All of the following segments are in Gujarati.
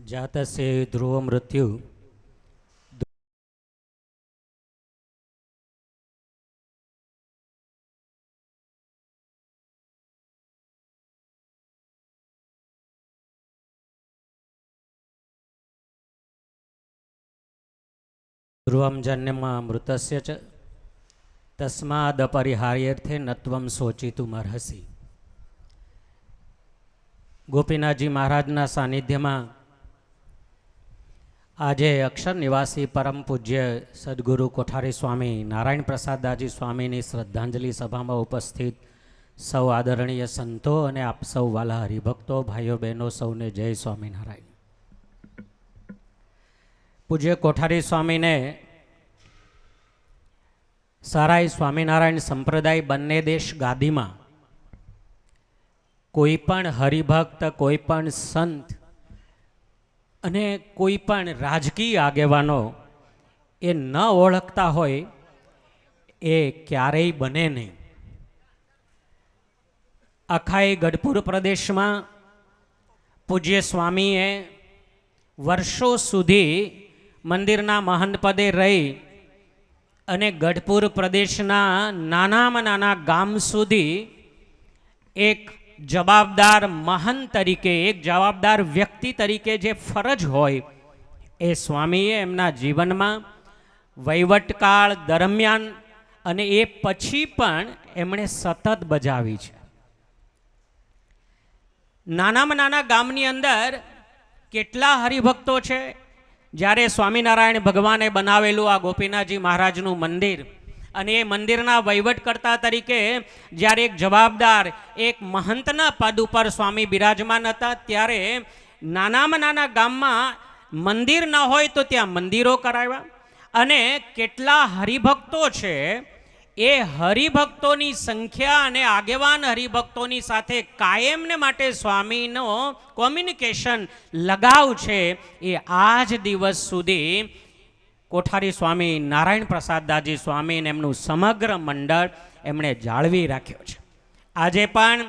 જાતસ્ય ધ્રુવ મૃત્યુ ધ્રુવમ જન્યમાં મૃતસ્ય ચ તસ્માદ અપરિહાર્યર્થે નત્વમ શોચિતું અર્હસી ગોપીનાથજી મહારાજના સાનિધ્યમાં આજે અક્ષર નિવાસી પરમ પૂજ્ય સદગુરુ કોઠારી સ્વામી નારાયણ પ્રસાદદાજી સ્વામીની શ્રદ્ધાંજલિ સભામાં ઉપસ્થિત સૌ આદરણીય સંતો અને આપ સૌ વાલા હરિભક્તો, ભાઈઓ, બહેનો, સૌને જય સ્વામિનારાયણ. પૂજ્ય કોઠારી સ્વામીને સારાઈ સ્વામિનારાયણ સંપ્રદાય બંને દેશ ગાદીમાં કોઈ પણ હરિભક્ત, કોઈ પણ સંત અને કોઈ પણ રાજકીય આગેવાનો એ ન ઓળખતા હોય, એ ક્યારેય બને નહીં. આખાએ ગઢપુર પ્રદેશમાં પૂજ્ય સ્વામીએ વર્ષો સુધી મંદિરના મહંત પદે રહી અને ગઢપુર પ્રદેશના નાનામાં નાના ગામ સુધી એક જવાબદાર મહાન તરીકે, એક જવાબદાર વ્યક્તિ તરીકે જે ફરજ હોય, એ સ્વામીએ એમના જીવનમાં વહીવટકાળ દરમિયાન અને એ પછી પણ એમણે સતત બજાવી છે. નાનામાં નાના ગામની અંદર કેટલા હરિભક્તો છે? જ્યારે સ્વામિનારાયણ ભગવાને બનાવેલું આ ગોપીનાથજી મહારાજનું મંદિર અને એ મંદિરના વહીવટકર્તા તરીકે જ્યારે એક જવાબદાર, એક મહંતના પદ ઉપર સ્વામી બિરાજમાન હતા, ત્યારે નાનામાં નાના ગામમાં મંદિર ન હોય તો ત્યાં મંદિરો કરાવ્યા. અને કેટલા હરિભક્તો છે, એ હરિભક્તોની સંખ્યા અને આગેવાન હરિભક્તોની સાથે કાયમને માટે સ્વામીનો કોમ્યુનિકેશન લગાવ છે, એ આજ દિવસ સુધી કોઠારી સ્વામી નારાયણ પ્રસાદદાજી સ્વામી અને એમનું સમગ્ર મંડળ એમણે જાળવી રાખ્યો છે. આજે પણ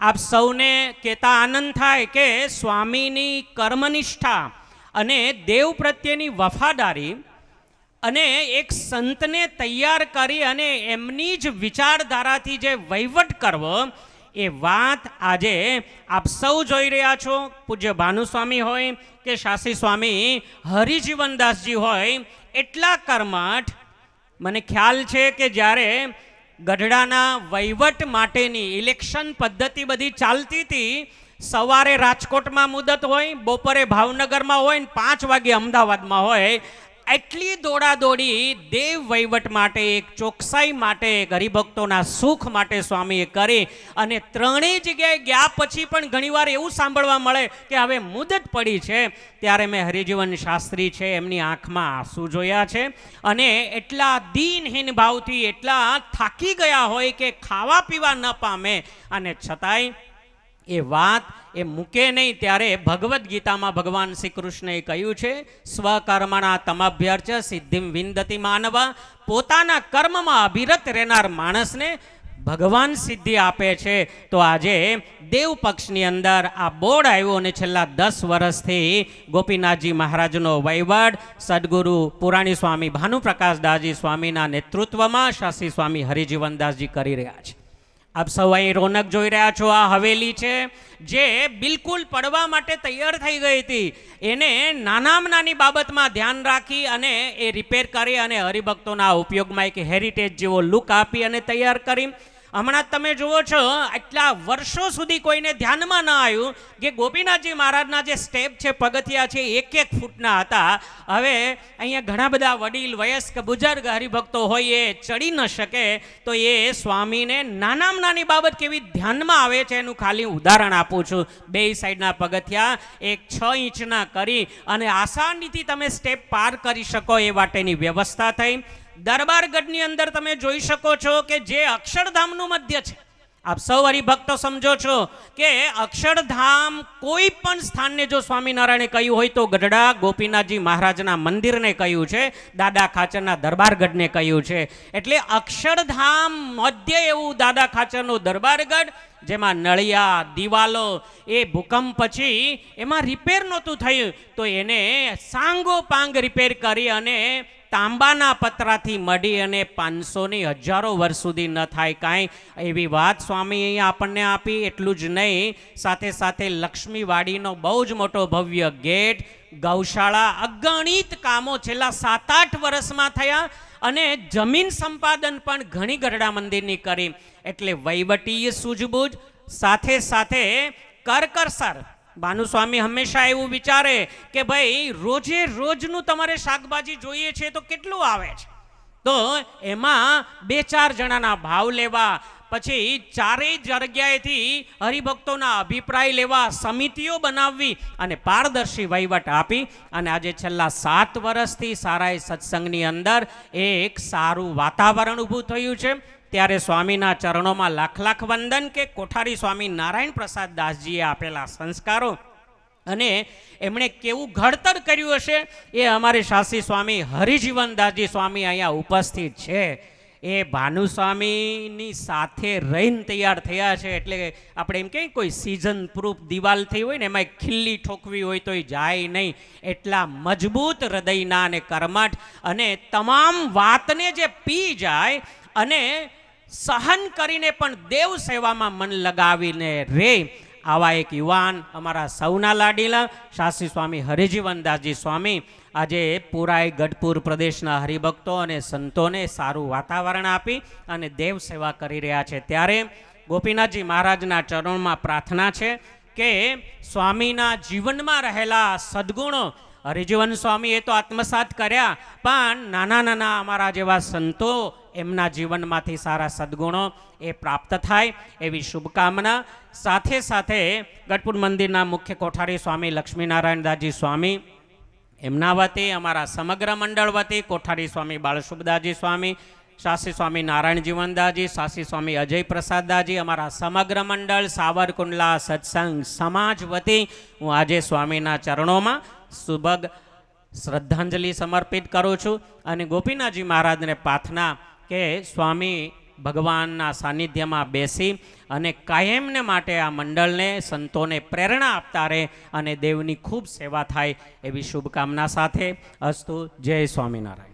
આપ સૌને કહેતા આનંદ થાય કે સ્વામીની કર્મનિષ્ઠા અને દેવ પ્રત્યેની વફાદારી અને એક સંતને તૈયાર કરી અને એમની જ વિચારધારાથી જે વહીવટ કરવો એ વાત આજે આપ સૌ જોઈ રહ્યા છો. પૂજ્ય ભાનુસ્વામી હોય કે શાસી સ્વામી, હરિજીવનદાસજી હોય, એટલા કર્મઠ. મને ખ્યાલ છે કે જ્યારે ગઢડાના વહીવટ માટેની ઇલેક્શન પદ્ધતિ બધી ચાલતી હતી, સવારે રાજકોટમાં મુદત હોય, બપોરે ભાવનગરમાં હોય ને પાંચ વાગે અમદાવાદમાં હોય એટલી દોડાદોડી દેવ વહીવટ માટે, એક ચોકસાઈ માટે ગરીભક્તોના સુખ માટે સ્વામીએ કરી અને ત્રણેય જગ્યાએ ગયા પછી પણ ઘણીવાર એવું સાંભળવા મળે કે હવે મુદત પડી છે. ત્યારે મેં હરિજીવન શાસ્ત્રી છે, એમની આંખમાં આંસુ જોયા છે અને એટલા દીનહીન ભાવથી એટલા થાકી ગયા હોય કે ખાવા પીવા ન પામે. અને છતાંય એ વાત એ મૂકે નહીં ત્યારે ભગવદ્ ગીતામાં ભગવાન શ્રી કૃષ્ણએ કહ્યું છે, સ્વકર્મણા તમભ્યર્ચ સિદ્ધિમ વિંદતી માનવ. પોતાના કર્મમાં અભિરત રહેનાર માણસને ભગવાન સિદ્ધિ આપે છે. તો આજે દેવ પક્ષની અંદર આ બોર્ડ આવ્યો અને છેલ્લા દસ વર્ષથી ગોપીનાથજી મહારાજનો વહીવટ, સદગુરુ પુરાણી સ્વામી ભાનુપ્રકાશદાસજી સ્વામીના નેતૃત્વમાં શાસ્ત્રી સ્વામી હરિજીવનદાસજી કરી રહ્યા છે. આપ સૌ અહીં રોનક જોઈ રહ્યા છો, આ હવેલી છે, જે બિલકુલ પડવા માટે તૈયાર થઈ ગઈ હતી. એને નાનામાં નાની બાબતમાં ધ્યાન રાખી અને એ રિપેર કરી અને હરિભક્તોના ઉપયોગમાં એક હેરિટેજ જેવો લુક આપી અને તૈયાર કરી. હમણાં તમે જુઓ છો, આટલા વર્ષો સુધી કોઈને ધ્યાનમાં ન આવ્યું કે ગોપીનાથજી મહારાજના જે સ્ટેપ છે, પગથિયા છે એક એક ફૂટના હતા. હવે અહીંયા ઘણા બધા વડીલ, વયસ્ક, બુજુર્ગ હરિભક્તો હોય એ ચડી ન શકે, તો એ સ્વામીને નાનામાં નાની બાબત કેવી ધ્યાનમાં આવે છે, એનું ખાલી ઉદાહરણ આપું છું. બે સાઈડના પગથિયા, એક છ ઇંચના કરી અને આસાનીથી તમે સ્ટેપ પાર કરી શકો એ માટેની વ્યવસ્થા થઈ. દરબારગઢની અંદર તમે જોઈ શકો છો કે જે અક્ષરધામનું મધ્ય છે. આપ સૌ હરિભક્તો સમજો છો કે અક્ષરધામ કોઈ પણ સ્થાનને જો સ્વામિનારાયણે કહ્યું હોય તો ગઢડા ગોપીનાથજી મહારાજના મંદિરને કહ્યું છે, દાદા ખાચરના દરબારગઢને કહ્યું છે. એટલે અક્ષરધામ મધ્ય એવું દાદા ખાચરનું દરબારગઢ જેમાં નળિયા, દિવાલો, એ ભૂકંપ પછી એમાં રિપેર નહોતું થયું, તો એને સાંગો પાંગ રિપેર કરી અને તાંબાના પતરાથી મઢી અને પાંચસોની હજારો વર્ષ સુધી ન થાય કાંઈ, એવી વાત સ્વામી અહીંયા આપણને આપી. એટલું જ નહીં, સાથે સાથે લક્ષ્મીવાડીનો બહુ જ મોટો ભવ્ય ગેટ, ગૌશાળા, અગણિત કામો છેલ્લા સાત આઠ વર્ષમાં થયા અને જમીન સંપાદન પણ ઘણી ગરડા મંદિરની કરી. એટલે વહીવટીય સૂઝબૂઝ, સાથે સાથે કરકરસર ભાનુસ્વામી હંમેશા એવું વિચારે કે ભાઈ, રોજે રોજનું તમારે શાકભાજી જોઈએ છે તો કેટલું આવે છે? તો એમાં બે ચાર જણાના ભાવ લેવા, પછી ચારેય જગ્યાએથી હરિભક્તોના અભિપ્રાય લેવા, સમિતિઓ બનાવવી અને પારદર્શી વહીવટ આપી. અને આજે છેલ્લા સાત વર્ષથી સારાય સત્સંગની અંદર એક સારું વાતાવરણ ઊભું થયું છે. ત્યારે સ્વામીના ચરણોમાં લાખ લાખ વંદન કે કોઠારી સ્વામી નારાયણ પ્રસાદ દાસજીએ આપેલા સંસ્કારો અને એમણે કેવું ઘડતર કર્યું હશે એ અમારે શાસ્ત્રી સ્વામી હરિજીવનદાસજી સ્વામી અહીંયા ઉપસ્થિત છે. એ ભાનુસ્વામીની સાથે રહીને તૈયાર થયા છે એટલે આપણે એમ કહીએ કોઈ સિઝન પ્રૂફ દિવાલ થઈ હોય ને એમાં ખીલ્લી ઠોકવી હોય તો એ જાય નહીં. એટલા મજબૂત હૃદયના અને કર્મઠ અને તમામ વાતને જે પી જાય અને સહન કરીને પણ દેવ સેવામાં મન લગાવીને રે. આવા એક યુવાન અમારા સૌના લાડીલા શાસ્ત્રી સ્વામી હરિજીવનદાસજી સ્વામી આજે પુરાય ગઢપુર પ્રદેશના હરિભક્તો અને સંતોને સારું વાતાવરણ આપી અને દેવ સેવા કરી રહ્યા છે. ત્યારે ગોપીનાથજી મહારાજના ચરણમાં પ્રાર્થના છે કે સ્વામીના જીવનમાં રહેલા સદ્ગુણો હરિજીવન સ્વામી એ તો આત્મસાત કર્યા, પણ નાના નાના અમારા જેવા સંતો એમના જીવનમાંથી સારા સદ્ગુણો એ પ્રાપ્ત થાય એવી શુભકામના. સાથે સાથે ગઢપુર મંદિરના મુખ્ય કોઠારી સ્વામી લક્ષ્મીનારાયણદાસજી સ્વામી, એમના વતી, અમારા સમગ્ર મંડળ વતી કોઠારી સ્વામી બાળશુભદાસજી સ્વામી શાસી સ્વામી નારાયણ જીવનદાસજી શાસી સ્વામી અજય પ્રસાદદાસજી અમારા સમગ્ર મંડળ સાવરકુંડલા સત્સંગ સમાજ વતી હું આજે સ્વામીના ચરણોમાં સુભગ શ્રદ્ધાંજલિ સમર્પિત કરું છું અને ગોપીનાથજી મહારાજને પ્રાર્થના કે સ્વામી ભગવાનના સાનિધ્યમાં બેસી અને કાયમને માટે આ મંડળને સંતોને પ્રેરણા આપતા રહે અને દેવની ખૂબ સેવા થાય એવી શુભકામના સાથે અસ્તુ જય સ્વામિનારાયણ.